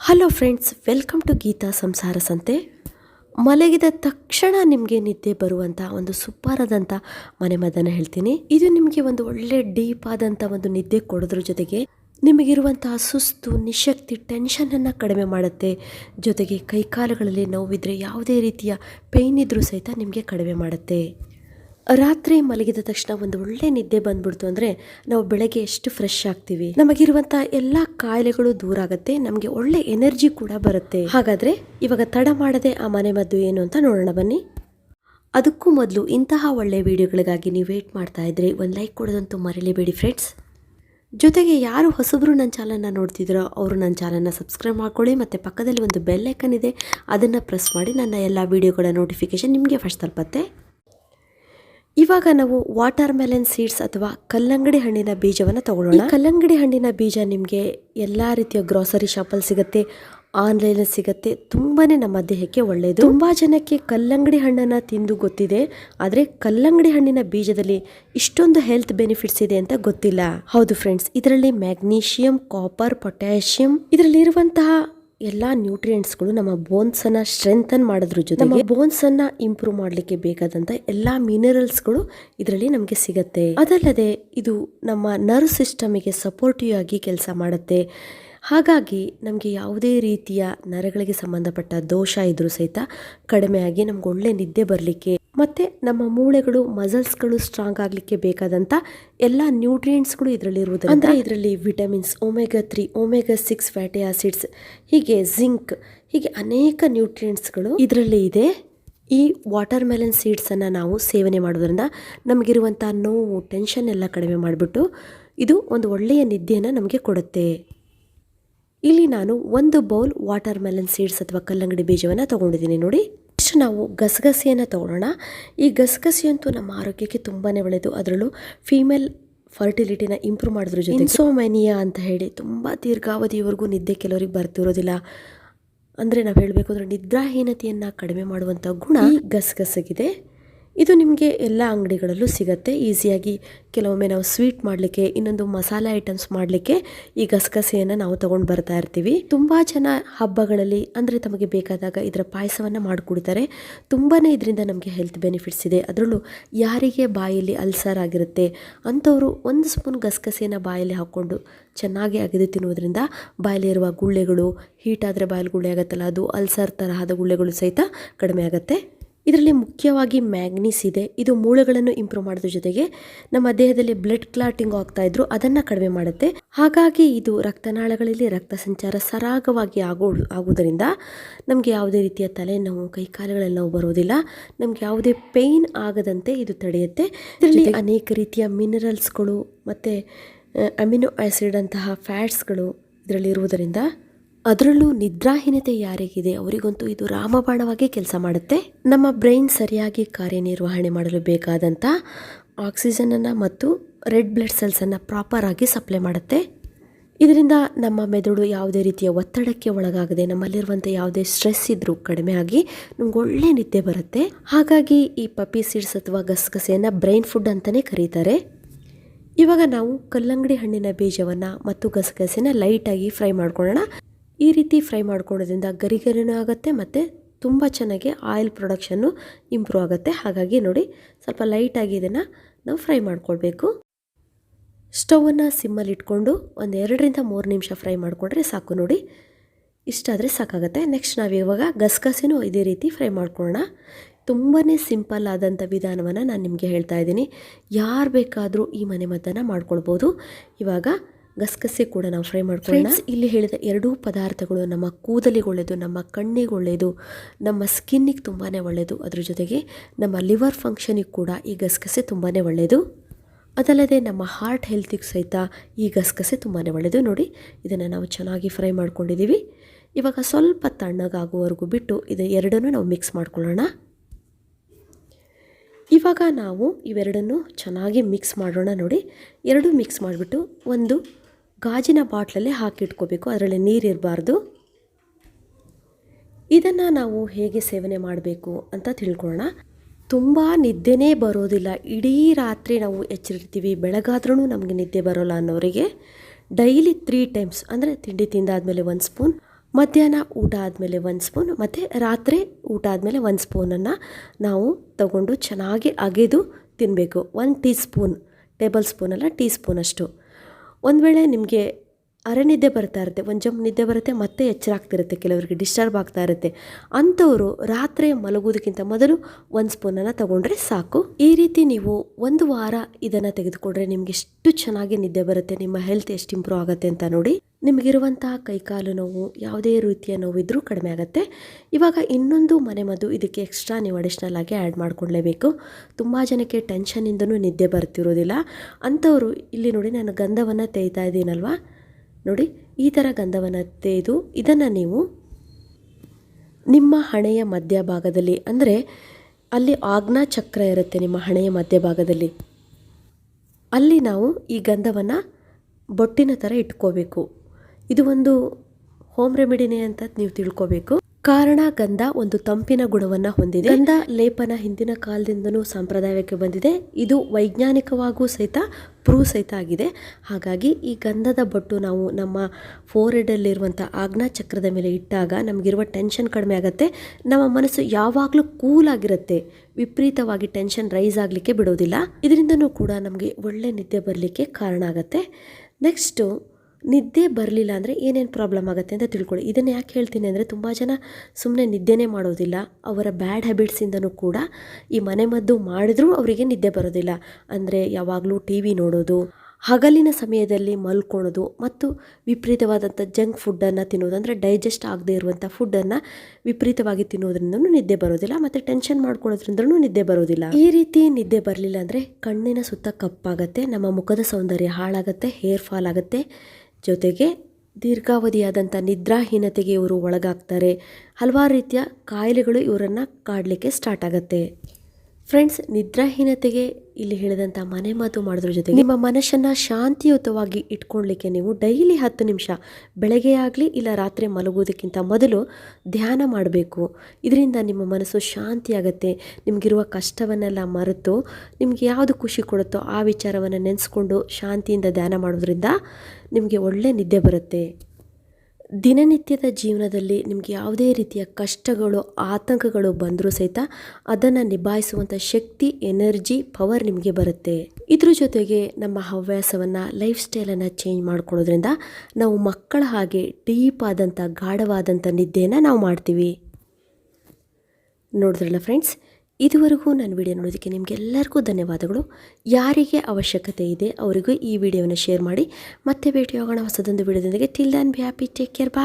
Hello friends welcome to Geetha ಸಂಸಾರ ಸಂತೆ ಮಲಗಿದ ತಕ್ಷಣ ನಿಮಗೆ ನಿದ್ದೆ ಬರುವಂಥ ಒಂದು ಮನೆ ಮನೆಮದ್ದನ್ನು ಹೇಳ್ತೀನಿ. ಇದು ನಿಮಗೆ ಒಂದು ಒಳ್ಳೆ ಡೀಪ್ ಆದಂಥ ಒಂದು ನಿದ್ದೆ ಕೊಡೋದ್ರ ಜೊತೆಗೆ ನಿಮಗಿರುವಂತಹ ಸುಸ್ತು, ನಿಶಕ್ತಿ ಟೆನ್ಷನನ್ನು ಕಡಿಮೆ ಮಾಡುತ್ತೆ. ಜೊತೆಗೆ ಕೈಕಾಲುಗಳಲ್ಲಿ ನೋವಿದ್ರೆ ಯಾವುದೇ ರೀತಿಯ ಪೇಯ್ನ್ ಇದ್ರೂ ಸಹಿತ ನಿಮಗೆ ಕಡಿಮೆ ಮಾಡುತ್ತೆ. ರಾತ್ರಿ ಮಲಗಿದ ತಕ್ಷಣ ಒಂದು ಒಳ್ಳೆ ನಿದ್ದೆ ಬಂದ್ಬಿಡ್ತು ಅಂದರೆ ನಾವು ಬೆಳಗ್ಗೆ ಎಷ್ಟು ಫ್ರೆಶ್ ಆಗ್ತೀವಿ. ನಮಗಿರುವಂಥ ಎಲ್ಲ ಕಾಯಿಲೆಗಳು ದೂರ ಆಗುತ್ತೆ, ನಮಗೆ ಒಳ್ಳೆ ಎನರ್ಜಿ ಕೂಡ ಬರುತ್ತೆ. ಹಾಗಾದರೆ ಇವಾಗ ತಡ ಮಾಡದೆ ಆ ಮನೆ ಮದ್ದು ಏನು ಅಂತ ನೋಡೋಣ ಬನ್ನಿ. ಅದಕ್ಕೂ ಮೊದಲು ಇಂತಹ ಒಳ್ಳೆಯ ವಿಡಿಯೋಗಳಿಗಾಗಿ ನೀವು ವೇಟ್ ಮಾಡ್ತಾ ಇದ್ರೆ ಒಂದು ಲೈಕ್ ಕೊಡೋದಂತೂ ಮರೀಲೇಬೇಡಿ ಫ್ರೆಂಡ್ಸ್ ಜೊತೆಗೆ ಯಾರು ಹೊಸಬರು ನನ್ನ ಚಾನಲ್ನ ನೋಡ್ತಿದ್ರೋ ಅವರು ನನ್ನ ಚಾನಲ್ನ ಸಬ್ಸ್ಕ್ರೈಬ್ ಮಾಡ್ಕೊಳ್ಳಿ, ಮತ್ತು ಪಕ್ಕದಲ್ಲಿ ಒಂದು ಬೆಲ್ ಇದೆ, ಅದನ್ನು ಪ್ರೆಸ್ ಮಾಡಿ ನನ್ನ ಎಲ್ಲ ವಿಡಿಯೋಗಳ ನೋಟಿಫಿಕೇಷನ್ ನಿಮಗೆ ಫಸ್ಟ್ ತಲುಪತ್ತೆ. ಇವಾಗ ನಾವು ವಾಟರ್ ಮೆಲನ್ ಸೀಡ್ಸ್ ಅಥವಾ ಕಲ್ಲಂಗಡಿ ಹಣ್ಣಿನ ಬೀಜವನ್ನು ತಗೊಳ್ಳೋಣ. ಕಲ್ಲಂಗಡಿ ಹಣ್ಣಿನ ಬೀಜ ನಿಮಗೆ ಎಲ್ಲ ರೀತಿಯ ಗ್ರಾಸರಿ ಶಾಪಲ್ಲಿ ಸಿಗುತ್ತೆ ಆನ್ಲೈನ್ ಸಿಗುತ್ತೆ ತುಂಬಾ ನಮ್ಮ ದೇಹಕ್ಕೆ ಒಳ್ಳೆಯದು ತುಂಬ ಜನಕ್ಕೆ ಕಲ್ಲಂಗಡಿ ಹಣ್ಣನ್ನು ತಿಂದು ಗೊತ್ತಿದೆ, ಆದರೆ ಕಲ್ಲಂಗಡಿ ಹಣ್ಣಿನ ಬೀಜದಲ್ಲಿ ಇಷ್ಟೊಂದು ಹೆಲ್ತ್ ಬೆನಿಫಿಟ್ಸ್ ಇದೆ ಅಂತ ಗೊತ್ತಿಲ್ಲ. ಹೌದು ಫ್ರೆಂಡ್ಸ್ ಇದರಲ್ಲಿ ಮ್ಯಾಗ್ನೀಷಿಯಂ ಕಾಪರ್ ಪೊಟ್ಯಾಷಿಯಂ ಇದರಲ್ಲಿ ಇರುವಂತಹ ಎಲ್ಲಾ ನ್ಯೂಟ್ರಿಯೆಂಟ್ಸ್ಗಳು ನಮ್ಮ ಬೋನ್ಸನ್ನು ಅನ್ನ ಸ್ಟ್ರೆಂಥನ್ ಮಾಡೋದ್ರ ಜೊತೆ ನಮ್ಮ ಬೋನ್ಸ್ ಅನ್ನ ಇಂಪ್ರೂವ್ ಮಾಡ್ಲಿಕ್ಕೆ ಬೇಕಾದಂಥ ಎಲ್ಲಾ ಮಿನರಲ್ಸ್ಗಳು ಇದರಲ್ಲಿ ನಮಗೆ ಸಿಗತ್ತೆ. ಅದಲ್ಲದೆ ಇದು ನಮ್ಮ ನರ್ವ್ ಸಿಸ್ಟಮಿಗೆ ಸಪೋರ್ಟಿವ್ ಆಗಿ ಕೆಲಸ ಮಾಡುತ್ತೆ. ಹಾಗಾಗಿ ನಮಗೆ ಯಾವುದೇ ರೀತಿಯ ನರಗಳಿಗೆ ಸಂಬಂಧಪಟ್ಟ ದೋಷ ಇದ್ರೂ ಸಹಿತ ಕಡಿಮೆಯಾಗಿ ನಮ್ಗೆ ಒಳ್ಳೆ ನಿದ್ದೆ ಬರಲಿಕ್ಕೆ ಮತ್ತೆ ನಮ್ಮ ಮೂಳೆಗಳು ಮಸಲ್ಸ್ಗಳು ಸ್ಟ್ರಾಂಗ್ ಆಗಲಿಕ್ಕೆ ಬೇಕಾದಂಥ ಎಲ್ಲ ನ್ಯೂಟ್ರಿಯೆಂಟ್ಸ್ಗಳು ಇದರಲ್ಲಿ ಇರುವುದರಿಂದ ಅಂದರೆ ಇದರಲ್ಲಿ vitamins omega three omega six fatty acids ಹೀಗೆ ಜಿಂಕ್ ಹೀಗೆ ಅನೇಕ ನ್ಯೂಟ್ರಿಯೆಂಟ್ಸ್ಗಳು ಇದರಲ್ಲಿ ಇದೆ. ಈ ವಾಟರ್ ಮೆಲನ್ ಸೀಡ್ಸನ್ನು ನಾವು ಸೇವನೆ ಮಾಡೋದ್ರಿಂದ ನಮಗಿರುವಂಥ ನೋವು ಟೆನ್ಷನ್ ಎಲ್ಲ ಕಡಿಮೆ ಮಾಡಿಬಿಟ್ಟು ಇದು ಒಂದು ಒಳ್ಳೆಯ ನಿದ್ದೆಯನ್ನು ನಮಗೆ ಕೊಡುತ್ತೆ. ಇಲ್ಲಿ ನಾನು ಒಂದು ಬೌಲ್ ವಾಟರ್ ಮೆಲನ್ ಸೀಡ್ಸ್ ಅಥವಾ ಕಲ್ಲಂಗಡಿ ಬೀಜವನ್ನು ತಗೊಂಡಿದ್ದೀನಿ ನೋಡಿ. ಇಷ್ಟು ನಾವು ಗಸಗಸೆಯನ್ನು ತೊಗೊಳ್ಳೋಣ ಈ ಗಸಗಸೆಯಂತೂ ನಮ್ಮ ಆರೋಗ್ಯಕ್ಕೆ ತುಂಬಾ ಒಳ್ಳೆಯದು ಅದರಲ್ಲೂ ಫೀಮೇಲ್ ಫರ್ಟಿಲಿಟಿನ ಇಂಪ್ರೂವ್ ಮಾಡೋದ್ರ ಜೊತೆ ಇನ್ಸೋಮೆನಿಯಾ ಅಂತ ಹೇಳಿ ತುಂಬ ದೀರ್ಘಾವಧಿಯವರೆಗೂ ನಿದ್ದೆ ಕೆಲವರಿಗೆ ಬರ್ತಿರೋದಿಲ್ಲ. ಅಂದರೆ ನಾವು ಹೇಳಬೇಕು ಅಂದರೆ ನಿದ್ರಾಹೀನತೆಯನ್ನು ಕಡಿಮೆ ಮಾಡುವಂಥ ಗುಣ ಗಸಗಸೆಗಿದೆ. ಇದು ನಿಮಗೆ ಎಲ್ಲ ಅಂಗಡಿಗಳಲ್ಲೂ ಸಿಗುತ್ತೆ. ಈಸಿಯಾಗಿ ಕೆಲವೊಮ್ಮೆ ನಾವು ಸ್ವೀಟ್ ಮಾಡಲಿಕ್ಕೆ, ಇನ್ನೊಂದು ಮಸಾಲೆ ಐಟಮ್ಸ್ ಮಾಡಲಿಕ್ಕೆ ಈ ಗಸಗಸೆಯನ್ನು ನಾವು ತಗೊಂಡು ಬರ್ತಾ ಇರ್ತೀವಿ. ತುಂಬ ಜನ ಹಬ್ಬಗಳಲ್ಲಿ, ಅಂದರೆ ತಮಗೆ ಬೇಕಾದಾಗ ಇದರ ಪಾಯಸವನ್ನು ಮಾಡಿಕೊಡ್ತಾರೆ. ತುಂಬಾ ಇದರಿಂದ ನಮಗೆ ಹೆಲ್ತ್ ಬೆನಿಫಿಟ್ಸ್ ಇದೆ. ಅದರಲ್ಲೂ ಯಾರಿಗೆ ಬಾಯಲ್ಲಿ ಅಲ್ಸರ್ ಆಗಿರುತ್ತೆ, ಅಂಥವರು ಒಂದು ಸ್ಪೂನ್ ಗಸಗಸೆಯನ್ನು ಬಾಯಲ್ಲಿ ಹಾಕ್ಕೊಂಡು ಚೆನ್ನಾಗಿ ಅಗೆದು ತಿನ್ನುವುದರಿಂದ ಬಾಯಲ್ಲಿರುವ ಗುಳ್ಳೆಗಳು ಹೀಟ್ ಆದರೆ ಬಾಯಲ್ಲಿ ಗುಳ್ಳೆ ಆಗುತ್ತಲ್ಲ, ಅದು ಅಲ್ಸರ್ ತರಹದ ಗುಳ್ಳೆಗಳು ಸಹಿತ ಕಡಿಮೆ ಆಗುತ್ತೆ. ಇದರಲ್ಲಿ ಮುಖ್ಯವಾಗಿ ಮ್ಯಾಗ್ನೀಸ್ ಇದೆ. ಇದು ಮೂಳೆಗಳನ್ನು ಇಂಪ್ರೂವ್ ಮಾಡೋದ್ರ ಜೊತೆಗೆ ನಮ್ಮ ದೇಹದಲ್ಲಿ ಬ್ಲಡ್ ಕ್ಲಾಟಿಂಗ್ ಆಗ್ತಾ ಇದ್ರು ಅದನ್ನು ಕಡಿಮೆ ಮಾಡುತ್ತೆ. ಹಾಗಾಗಿ ಇದು ರಕ್ತನಾಳಗಳಲ್ಲಿ ರಕ್ತ ಸಂಚಾರ ಸರಾಗವಾಗಿ ಆಗೋ ಆಗುವುದರಿಂದ ನಮಗೆ ಯಾವುದೇ ರೀತಿಯ ತಲೆನೋವು ಕೈಕಾಲುಗಳಲ್ಲಿ ನೋವು ಬರೋದಿಲ್ಲ. ನಮಗೆ ಯಾವುದೇ ಪೇಯ್ನ್ ಆಗದಂತೆ ಇದು ತಡೆಯುತ್ತೆ. ಇದರಲ್ಲಿ ಅನೇಕ ರೀತಿಯ ಮಿನರಲ್ಸ್ಗಳು ಮತ್ತು ಅಮಿನೋ ಆ್ಯಸಿಡ್ ಅಂತಹ ಫ್ಯಾಟ್ಸ್ಗಳು ಇದರಲ್ಲಿ ಇರುವುದರಿಂದ ಅದರಲ್ಲೂ ನಿದ್ರಾಹೀನತೆ ಯಾರಿಗಿದೆ? ಅವರಿಗಂತೂ ಇದು ರಾಮಬಾಣವಾಗಿ ಕೆಲಸ ಮಾಡುತ್ತೆ. ನಮ್ಮ ಬ್ರೈನ್ ಸರಿಯಾಗಿ ಕಾರ್ಯನಿರ್ವಹಣೆ ಮಾಡಲು ಬೇಕಾದಂಥ ಆಕ್ಸಿಜನನ್ನು ಮತ್ತು ರೆಡ್ ಬ್ಲಡ್ ಸೆಲ್ಸನ್ನು ಪ್ರಾಪರಾಗಿ ಸಪ್ಲೈ ಮಾಡುತ್ತೆ. ಇದರಿಂದ ನಮ್ಮ ಮೆದುಳು ಯಾವುದೇ ರೀತಿಯ ಒತ್ತಡಕ್ಕೆ ಒಳಗಾಗದೆ ನಮ್ಮಲ್ಲಿರುವಂಥ ಯಾವುದೇ ಸ್ಟ್ರೆಸ್ ಇದ್ದರೂ ಕಡಿಮೆ ಆಗಿ ನಮ್ಗೆ ಒಳ್ಳೆ ನಿದ್ದೆ ಬರುತ್ತೆ. ಹಾಗಾಗಿ ಈ ಪಪ್ಪಿ ಸೀಡ್ಸ್ ಅಥವಾ ಗಸಗಸೆಯನ್ನು ಬ್ರೈನ್ ಫುಡ್ ಅಂತಲೇ ಕರೀತಾರೆ. ಇವಾಗ ನಾವು ಕಲ್ಲಂಗಡಿ ಹಣ್ಣಿನ ಬೀಜವನ್ನು ಮತ್ತು ಗಸಗಸೆನ ಲೈಟಾಗಿ ಫ್ರೈ ಮಾಡ್ಕೊಳ್ಳೋಣ. ಈ ರೀತಿ ಫ್ರೈ ಮಾಡ್ಕೊಳ್ಳೋದ್ರಿಂದ ಗರಿಗರಿನೂ ಆಗುತ್ತೆ ಮತ್ತು ತುಂಬ ಚೆನ್ನಾಗಿ ಆಯಿಲ್ ಪ್ರೊಡಕ್ಷನ್ನು ಇಂಪ್ರೂವ್ ಆಗುತ್ತೆ. ಹಾಗಾಗಿ ನೋಡಿ, ಸ್ವಲ್ಪ ಲೈಟಾಗಿ ಇದನ್ನು ನಾವು ಫ್ರೈ ಮಾಡ್ಕೊಳ್ಬೇಕು. ಸ್ಟವನ್ನು ಸಿಮ್ಮಲ್ಲಿ ಇಟ್ಕೊಂಡು ಒಂದು ಎರಡರಿಂದ ಮೂರು ನಿಮಿಷ ಫ್ರೈ ಮಾಡಿಕೊಂಡ್ರೆ ಸಾಕು ನೋಡಿ. ಇಷ್ಟಾದರೆ ಸಾಕಾಗುತ್ತೆ. ನೆಕ್ಸ್ಟ್ ನಾವು ಇವಾಗ ಗಸಗಸೆನೂ ಇದೇ ರೀತಿ ಫ್ರೈ ಮಾಡ್ಕೊಳ್ಳೋಣ. ತುಂಬಾ ಸಿಂಪಲ್ ಆದಂಥ ವಿಧಾನವನ್ನು ನಾನು ನಿಮಗೆ ಹೇಳ್ತಾ ಇದ್ದೀನಿ. ಯಾರು ಬೇಕಾದರೂ ಈ ಮನೆ ಮದ್ದನ್ನು ಮಾಡ್ಕೊಳ್ಬೋದು. ಇವಾಗ ಗಸಗಸೆ ಕೂಡ ನಾವು ಫ್ರೈ ಮಾಡ್ಕೊಳ್ಳೋಣ. ಇಲ್ಲಿ ಹೇಳಿದ ಎರಡೂ ಪದಾರ್ಥಗಳು ನಮ್ಮ ಕೂದಲಿಗೆ ಒಳ್ಳೆಯದು ನಮ್ಮ ಕಣ್ಣಿಗೆ ಒಳ್ಳೆಯದು ನಮ್ಮ ಸ್ಕಿನ್ನಿಗೆ ತುಂಬಾ ಒಳ್ಳೆಯದು ಅದ್ರ ಜೊತೆಗೆ ನಮ್ಮ ಲಿವರ್ ಫಂಕ್ಷನಿಗೆ ಕೂಡ ಈ ಗಸಗಸೆ ತುಂಬಾ ಒಳ್ಳೆಯದು ಅದಲ್ಲದೆ ನಮ್ಮ ಹಾರ್ಟ್ ಹೆಲ್ತಿಗೆ ಸಹಿತ ಈ ಗಸಗಸೆ ತುಂಬಾ ಒಳ್ಳೆಯದು ನೋಡಿ, ಇದನ್ನು ನಾವು ಚೆನ್ನಾಗಿ ಫ್ರೈ ಮಾಡ್ಕೊಂಡಿದ್ದೀವಿ ಇವಾಗ ಸ್ವಲ್ಪ ತಣ್ಣಗಾಗುವವರೆಗೂ ಬಿಟ್ಟು ಇದು ಎರಡನ್ನೂ ನಾವು ಮಿಕ್ಸ್ ಮಾಡ್ಕೊಳ್ಳೋಣ. ಇವಾಗ ನಾವು ಇವೆರಡನ್ನು ಚೆನ್ನಾಗಿ ಮಿಕ್ಸ್ ಮಾಡೋಣ ನೋಡಿ. ಎರಡು ಮಿಕ್ಸ್ ಮಾಡಿಬಿಟ್ಟು ಒಂದು ಗಾಜಿನ ಬಾಟ್ಲಲ್ಲೇ ಹಾಕಿಟ್ಕೋಬೇಕು, ಅದರಲ್ಲಿ ನೀರಿರಬಾರ್ದು. ಇದನ್ನು ನಾವು ಹೇಗೆ ಸೇವನೆ ಮಾಡಬೇಕು ಅಂತ ತಿಳ್ಕೊಳ್ಳೋಣ. ತುಂಬ ನಿದ್ದೆನೇ ಬರೋದಿಲ್ಲ. ಇಡೀ ರಾತ್ರಿ ನಾವು ಎಚ್ಚರಿರ್ತೀವಿ. ಬೆಳಗಾದ್ರೂ ನಮಗೆ ನಿದ್ದೆ ಬರೋಲ್ಲ ಅನ್ನೋರಿಗೆ. ಡೈಲಿ ತ್ರೀ ಟೈಮ್ಸ್, ಅಂದರೆ ತಿಂಡಿ ತಿಂದಾದಮೇಲೆ ಒಂದು ಸ್ಪೂನ್, ಮಧ್ಯಾಹ್ನ ಊಟ ಆದಮೇಲೆ ಒಂದು ಸ್ಪೂನ್, ಮತ್ತು ರಾತ್ರಿ ಊಟ ಆದಮೇಲೆ ಒಂದು ಸ್ಪೂನನ್ನು ನಾವು ತಗೊಂಡು ಚೆನ್ನಾಗಿ ಅಗೆದು ತಿನ್ನಬೇಕು ಒಂದು ಟೀ ಸ್ಪೂನ್ ಟೇಬಲ್ ಸ್ಪೂನಲ್ಲ ಟೀ ಸ್ಪೂನಷ್ಟು ಒಂದು ವೇಳೆ ನಿಮಗೆ ಅರೆ ನಿದ್ದೆ ಬರ್ತಾ ಇರುತ್ತೆ. ಒಂದು ಜಂಪ್ ನಿದ್ದೆ ಬರುತ್ತೆ, ಮತ್ತೆ ಎಚ್ಚರ ಆಗ್ತಿರುತ್ತೆ. ಕೆಲವರಿಗೆ ಡಿಸ್ಟರ್ಬ್ ಆಗ್ತಾ ಇರುತ್ತೆ. ಅಂಥವರು ರಾತ್ರಿ ಮಲಗೋದಕ್ಕಿಂತ ಮೊದಲು ಒಂದು ಸ್ಪೂನನ್ನು ತಗೊಂಡ್ರೆ ಸಾಕು. ಈ ರೀತಿ ನೀವು ಒಂದು ವಾರ ಇದನ್ನು ತೆಗೆದುಕೊಂಡ್ರೆ ನಿಮ್ಗೆ ಎಷ್ಟು ಚೆನ್ನಾಗಿ ನಿದ್ದೆ ಬರುತ್ತೆ, ನಿಮ್ಮ ಹೆಲ್ತ್ ಎಷ್ಟು ಇಂಪ್ರೂವ್ ಆಗುತ್ತೆ ಅಂತ ನೋಡಿ. ನಿಮಗಿರುವಂತಹ ಕೈಕಾಲು ನೋವು, ಯಾವುದೇ ರೀತಿಯ ನೋವಿದ್ರೂ ಕಡಿಮೆ ಆಗುತ್ತೆ. ಇವಾಗ ಇನ್ನೊಂದು ಮನೆಮದ್ದು ಇದಕ್ಕೆ ಎಕ್ಸ್ಟ್ರಾ ನೀವು ಅಡಿಷ್ನಲ್ ಆಗಿ ಆ್ಯಡ್ ಮಾಡ್ಕೊಳ್ಳೇಬೇಕು. ತುಂಬ ಜನಕ್ಕೆ ಟೆನ್ಷನಿಂದನೂ ನಿದ್ದೆ ಬರ್ತಿರೋದಿಲ್ಲ. ಅಂಥವರು ಇಲ್ಲಿ ನೋಡಿ, ನಾನು ಗಂಧವನ್ನು ತೇಯ್ತಾ ಇದ್ದೀನಲ್ವಾ? ನೋಡಿ, ಈ ಥರ ಗಂಧವನ್ನು ತೆಗೆದು ಇದನ್ನು ನೀವು ನಿಮ್ಮ ಹಣೆಯ ಮಧ್ಯಭಾಗದಲ್ಲಿ, ಅಂದರೆ ಅಲ್ಲಿ ಆಜ್ಞಾ ಚಕ್ರ ಇರುತ್ತೆ ನಿಮ್ಮ ಹಣೆಯ ಮಧ್ಯಭಾಗದಲ್ಲಿ. ಅಲ್ಲಿ ನಾವು ಈ ಗಂಧವನ್ನು ಬೊಟ್ಟಿನ ಥರ ಇಟ್ಕೋಬೇಕು. ಇದು ಒಂದು ಹೋಮ್ ರೆಮಿಡಿನೇ ಅಂತ ನೀವು ತಿಳ್ಕೋಬೇಕು. ಕಾರಣ ಗಂಧ ಒಂದು ತಂಪಿನ ಗುಣವನ್ನು ಹೊಂದಿದೆ. ಗಂಧ ಲೇಪನ ಹಿಂದಿನ ಕಾಲದಿಂದನೂ ಸಂಪ್ರದಾಯಕ್ಕೆ ಬಂದಿದೆ. ಇದು ವೈಜ್ಞಾನಿಕವಾಗೂ ಸಹಿತ ಪ್ರೂ ಸಹಿತ ಆಗಿದೆ. ಹಾಗಾಗಿ ಈ ಗಂಧದ ಬೊಟ್ಟು ನಾವು ನಮ್ಮ ಫೋರೆಡಲ್ಲಿರುವಂಥ ಆಜ್ಞಾ ಚಕ್ರದ ಮೇಲೆ ಇಟ್ಟಾಗ ನಮಗಿರುವ ಟೆನ್ಷನ್ ಕಡಿಮೆ ಆಗುತ್ತೆ. ನಮ್ಮ ಮನಸ್ಸು ಯಾವಾಗಲೂ ಕೂಲ್ ಆಗಿರುತ್ತೆ. ವಿಪರೀತವಾಗಿ ಟೆನ್ಷನ್ ರೈಸ್ ಆಗಲಿಕ್ಕೆ ಬಿಡೋದಿಲ್ಲ. ಇದರಿಂದನೂ ಕೂಡ ನಮಗೆ ಒಳ್ಳೆ ನಿದ್ದೆ ಬರಲಿಕ್ಕೆ ಕಾರಣ ಆಗುತ್ತೆ. ನೆಕ್ಸ್ಟು ನಿದ್ದೆ ಬರಲಿಲ್ಲ ಅಂದರೆ ಏನೇನು ಪ್ರಾಬ್ಲಮ್ ಆಗುತ್ತೆ ಅಂತ ತಿಳ್ಕೊಳ್ಳಿ. ಇದನ್ನು ಯಾಕೆ ಹೇಳ್ತೀನಿ ಅಂದರೆ ತುಂಬ ಜನ ಸುಮ್ಮನೆ ನಿದ್ದೆನೇ ಮಾಡೋದಿಲ್ಲ. ಅವರ ಬ್ಯಾಡ್ ಹ್ಯಾಬಿಟ್ಸಿಂದನೂ ಕೂಡ ಈ ಮನೆಮದ್ದು ಮಾಡಿದ್ರೂ ಅವರಿಗೆ ನಿದ್ದೆ ಬರೋದಿಲ್ಲ. ಅಂದರೆ ಯಾವಾಗಲೂ ಟಿ ವಿ ನೋಡೋದು, ಹಗಲಿನ ಸಮಯದಲ್ಲಿ ಮಲ್ಕೊಳೋದು ಮತ್ತು ವಿಪರೀತವಾದಂಥ ಜಂಕ್ ಫುಡ್ಡನ್ನು ತಿನ್ನೋದು, ಅಂದರೆ ಡೈಜೆಸ್ಟ್ ಆಗದೇ ಇರುವಂಥ ಫುಡ್ಡನ್ನು ವಿಪರೀತವಾಗಿ ತಿನ್ನೋದ್ರಿಂದನೂ ನಿದ್ದೆ ಬರೋದಿಲ್ಲ ಮತ್ತು ಟೆನ್ಷನ್ ಮಾಡ್ಕೊಳ್ಳೋದ್ರಿಂದಲೂ ನಿದ್ದೆ ಬರೋದಿಲ್ಲ. ಈ ರೀತಿ ನಿದ್ದೆ ಬರಲಿಲ್ಲ ಅಂದರೆ ಕಣ್ಣಿನ ಸುತ್ತ ಕಪ್ಪಾಗತ್ತೆ, ನಮ್ಮ ಮುಖದ ಸೌಂದರ್ಯ ಹಾಳಾಗುತ್ತೆ ಹೇರ್ ಫಾಲ್ ಆಗುತ್ತೆ. ಜೊತೆಗೆ ದೀರ್ಘಾವಧಿಯಾದಂಥ ನಿದ್ರಾಹೀನತೆಗೆ ಇವರು ಒಳಗಾಗ್ತಾರೆ. ಹಲವಾರು ರೀತಿಯ ಕಾಯಿಲೆಗಳು ಇವರನ್ನು ಕಾಡಲಿಕ್ಕೆ ಸ್ಟಾರ್ಟ್ ಆಗುತ್ತೆ. ಫ್ರೆಂಡ್ಸ್ ನಿದ್ರಾಹೀನತೆಗೆ ಇಲ್ಲಿ ಹೇಳಿದಂಥ ಮನೆ ಮಾತು ಮಾಡೋದ್ರ ಜೊತೆಗೆ ನಿಮ್ಮ ಮನಸ್ಸನ್ನು ಶಾಂತಿಯುತವಾಗಿ ಇಟ್ಕೊಳ್ಳಿಕ್ಕೆ ನೀವು ಡೈಲಿ ಹತ್ತು ನಿಮಿಷ ಬೆಳಗ್ಗೆ ಆಗಲಿ ಇಲ್ಲ ರಾತ್ರಿ ಮಲಗೋದಕ್ಕಿಂತ ಮೊದಲು ಧ್ಯಾನ ಮಾಡಬೇಕು. ಇದರಿಂದ ನಿಮ್ಮ ಮನಸ್ಸು ಶಾಂತಿಯಾಗತ್ತೆ. ನಿಮಗಿರುವ ಕಷ್ಟವನ್ನೆಲ್ಲ ಮರೆತು ನಿಮಗೆ ಯಾವುದು ಖುಷಿ ಕೊಡುತ್ತೋ ಆ ವಿಚಾರವನ್ನು ನೆನೆಸ್ಕೊಂಡು ಶಾಂತಿಯಿಂದ ಧ್ಯಾನ ಮಾಡೋದ್ರಿಂದ ನಿಮಗೆ ಒಳ್ಳೆ ನಿದ್ದೆ ಬರುತ್ತೆ. ದಿನನಿತ್ಯದ ಜೀವನದಲ್ಲಿ ನಿಮಗೆ ಯಾವುದೇ ರೀತಿಯ ಕಷ್ಟಗಳು, ಆತಂಕಗಳು ಬಂದರೂ ಸಹಿತ ಅದನ್ನು ನಿಭಾಯಿಸುವಂಥ ಶಕ್ತಿ, ಎನರ್ಜಿ, ಪವರ್ ನಿಮಗೆ ಬರುತ್ತೆ. ಇದ್ರ ಜೊತೆಗೆ ನಮ್ಮ ಹವ್ಯಾಸವನ್ನು, ಲೈಫ್ ಸ್ಟೈಲನ್ನು ಚೇಂಜ್ ಮಾಡ್ಕೊಳ್ಳೋದ್ರಿಂದ ನಾವು ಮಕ್ಕಳ ಹಾಗೆ ಡೀಪ್ ಆದಂಥ ಗಾಢವಾದಂಥ ನಿದ್ದೆಯನ್ನು ನಾವು ಮಾಡ್ತೀವಿ. ನೋಡಿದ್ರಲ್ಲ ಫ್ರೆಂಡ್ಸ್ ಇದುವರೆಗೂ ನನ್ನ ವಿಡಿಯೋ ನೋಡೋದಕ್ಕೆ ನಿಮಗೆಲ್ಲರಿಗೂ ಧನ್ಯವಾದಗಳು. ಯಾರಿಗೆ ಅವಶ್ಯಕತೆ ಇದೆ ಅವರಿಗೂ ಈ ವಿಡಿಯೋವನ್ನು ಶೇರ್ ಮಾಡಿ. ಮತ್ತೆ ಭೇಟಿಯಾಗೋಣ ಹೊಸದೊಂದು ವಿಡಿಯೋದೊಂದಿಗೆ. Till then be happy take care bye